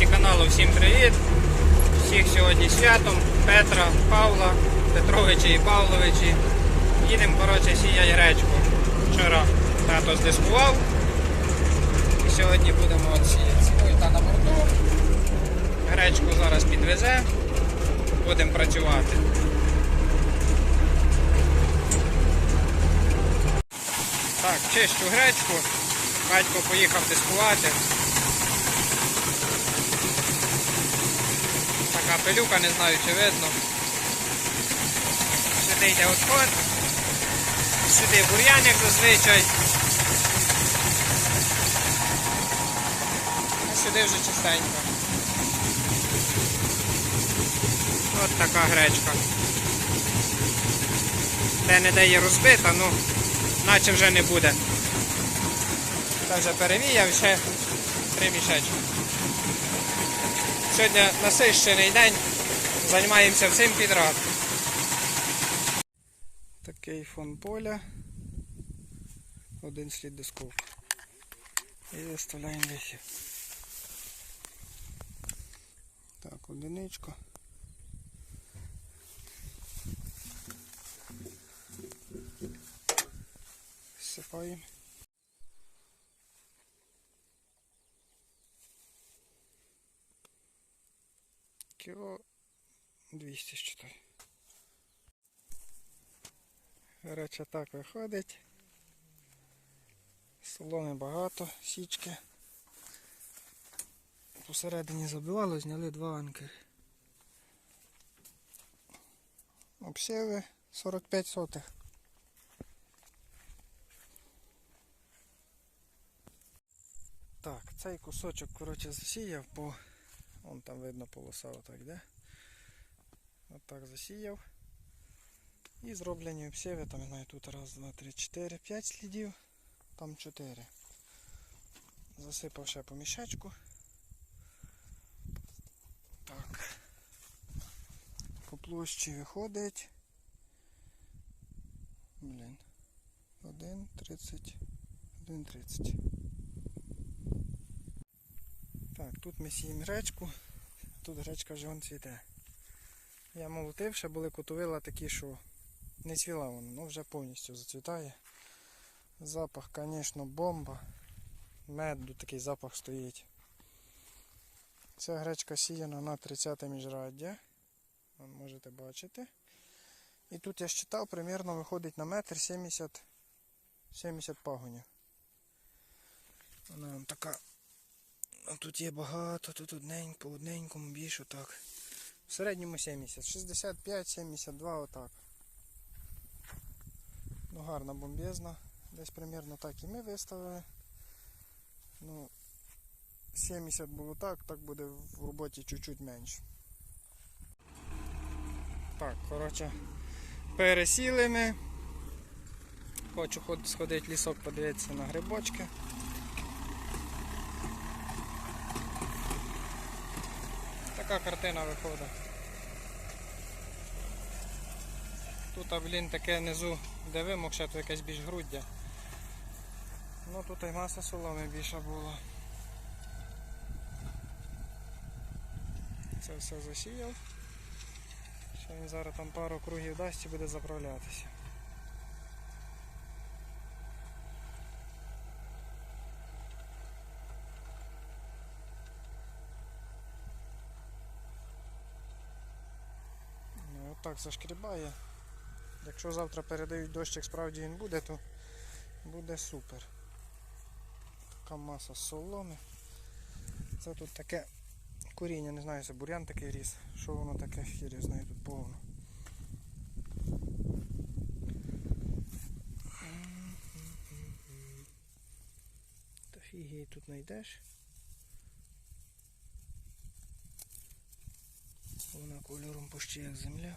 гості каналу, всім привіт! Всіх сьогодні святом, Петра, Павла, Петровичі і Павловичі. Їдемо, коротше, сіяти гречку. Вчора тато здискував. І сьогодні будемо сіяти. Сіяти на борту. Гречку зараз підвезе. Будемо працювати. Так, чищу гречку. Батько поїхав дискувати. Така пилюка, не знаю чи видно. Сюди йде отход. Сюди бур'ян, як зазвичай. А сюди вже чистенько. От така гречка. Де не де є розбита, ну наче вже не буде. Та вже перевіяв ще три мішечки. Сьогодні насищений день, займаємося всім підряд. Такий фон поля. Один слід дисковки. І виставляємо вихід. Так, одиничка. Сипаємо. Кіло 200 считай. Коротше, так виходить. Соломи багато, січки. Посередині забивало, зняли два анкери. Обсіли 45 сотих. Так, цей кусочок, коротше, засіяв по Вон там видно полоса отак, де? Отак засіяв. І зроблені обсіви, там я знаю, тут раз, два, три, чотири, п'ять слідів, там чотири. Засипав ще по мішечку. Так. По площі виходить. Блін. 1,30. 1,30. Так, тут ми сіємо гречку, тут гречка вже вон цвіте. Я молотив, ще були котовила такі, що не цвіла вона, ну вже повністю зацвітає. Запах, звісно, бомба. Меду такий запах стоїть. Ця гречка сіяна на 30 міжраддя. Вон можете бачити. І тут я считав, примірно виходить на метр 70 70 пагонів. Вона така тут є багато, тут одненько, по одненькому більше так. В середньому 70, 65, 72 отак. Ну гарна бомбезна. Десь примерно так і ми виставили. Ну 70 було так, так буде в роботі чуть-чуть менше. Так, коротше, пересіли ми. Хочу сходити лісок, подивитися на грибочки. Така картина виходить. Тут, блін, таке внизу, де вимок, ще то якесь більш груддя. Ну тут і маса соломи більша була. Це все засіяв. Ще він зараз там пару кругів дасть і буде заправлятися. Отак зашкрібає. Якщо завтра передають дощик, справді він буде, то буде супер. Така маса соломи. Це тут таке коріння, не знаю, це бур'ян такий ріс. Що воно таке хір, я знаю, тут повно. Та фіг її тут знайдеш. Вона кольором почти як земля.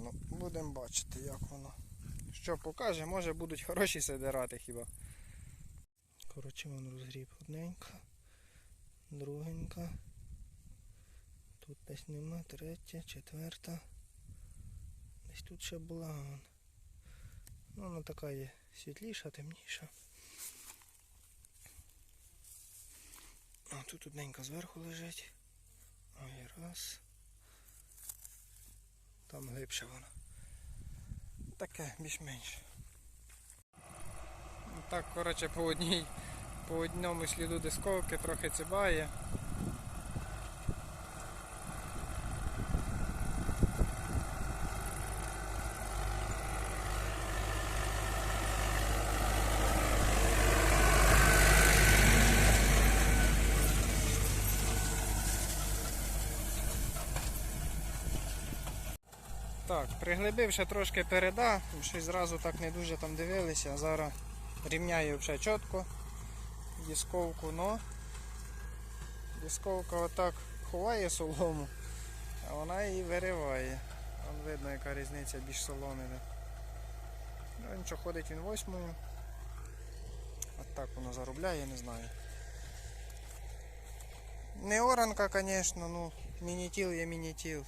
Ну, будемо бачити, як воно. Що покаже, може будуть хороші сидирати хіба. Коротше, вон розгріб одненька, другенька. Тут десь нема, третя, четверта. Десь тут ще була. вон. Ну, вона така є світліша, темніша. А тут одненька зверху лежить. Ой, раз. Там глибше воно. Таке, більш-менш. Ну, Так, коротше, по одній, по одному сліду дисковки трохи цибає. Так, приглибивши трошки переда, щось зразу так не дуже там дивилися, зараз рівняю вже чітко дісковку, но дісковка отак ховає солому, а вона її вириває. Вон видно яка різниця більш соломи. йде. Ну нічого, ходить він восьмою. От так воно заробляє, не знаю. Не оранка, звісно, ну мінітіл є мінітіл.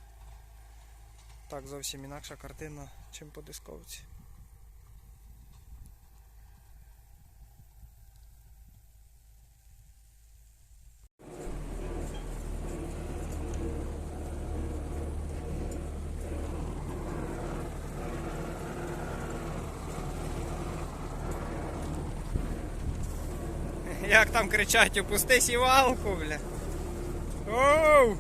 Так, зовсім інакша картина, чим по дисковці. Як там кричать, опусти сівалку, бля. Оу!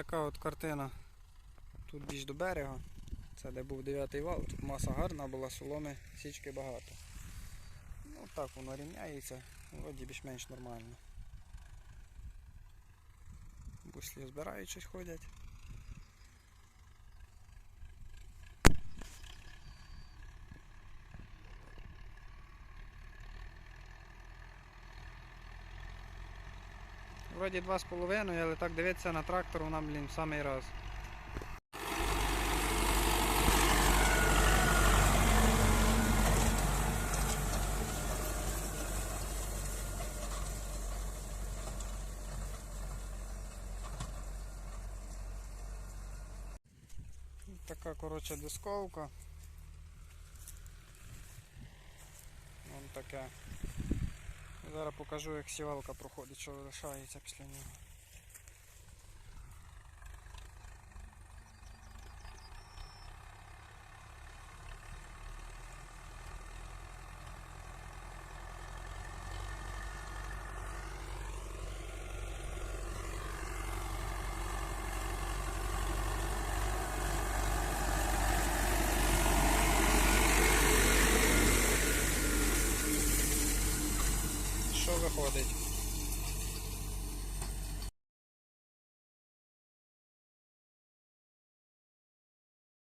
Така от картина. Тут більш до берега. Це де був 9 вал. Тут маса гарна була, соломи, січки багато. Ну так воно рівняється, вроді більш-менш нормально. Буслі збираючись ходять. Вроді два з половиною, але так дивитися на трактор вона, блін, в самий раз. Така, коротше, дисковка. Вон таке. Зараз покажу, як сівалка проходить, що лишається після нього. Що виходить?